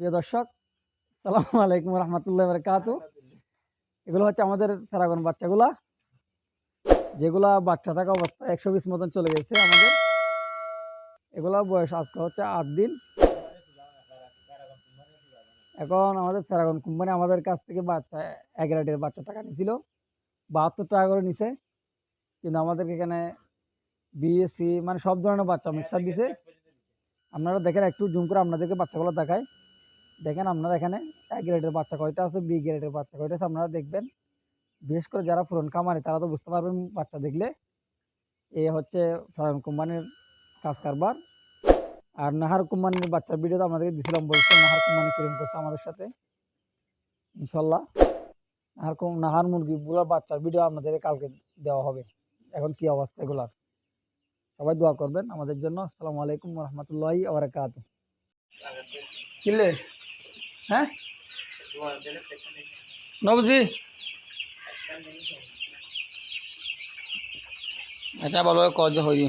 প্রিয় দর্শক, সালাম আলাইকুম রহমতুল্লাহ বরকাত এগুলো হচ্ছে আমাদের ফেরাগন বাচ্চাগুলা, যেগুলা বাচ্চা থাকা অবস্থায় একশো বিশ মতন চলে গেছে আমাদের। এগুলা বয়স আজকে হচ্ছে আট দিন। এখন আমাদের ফেরাগন কোম্পানি আমাদের কাছ থেকে বাচ্চা, এক রেটের বাচ্চা টাকা নিয়েছিল বাহাত্তর টাকা করে নিছে, কিন্তু আমাদেরকে এখানে বিএসসি মানে সব ধরনের বাচ্চা মিক্সার দিছে। আপনারা দেখেন, একটু জুম করে আপনাদেরকে বাচ্চাগুলো দেখায় দেখেন আপনারা এখানে এক গ্রেডের বাচ্চা কয়টা আছে বি গ্রেডের বাচ্চা কয়টা আছে আপনারা দেখবেন। বিশেষ করে যারা পুরন খামারে, তারা তো বুঝতে পারবেন বাচ্চা দেখলে। এ হচ্ছে ফার্ম কোম্পানির কাজ কারবার। আর নাহার কোম্পানির বাচ্চার ভিডিও তো আমাদেরকে দিছিলাম বলছে নাহার কোম্পানি কিরম করছে আমাদের সাথে। ইনশাল্লাহ নাহার নাহার মুরগিগুলোর বাচ্চার ভিডিও আপনাদের কালকে দেওয়া হবে। এখন কি অবস্থা এগুলার? সবাই দোয়া করবেন আমাদের জন্য। আসসালামু আলাইকুম রহমতুল্লাহি আবরাকাত কিনলে হ্যাঁ? নবজি? আচ্ছা বলো কজ হই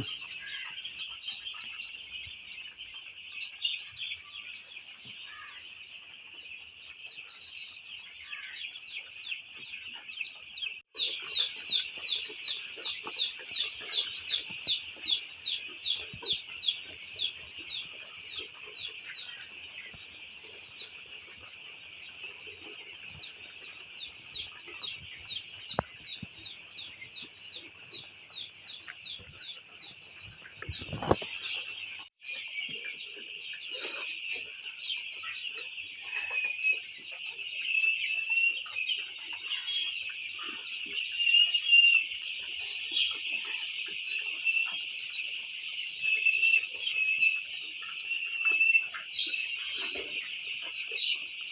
何?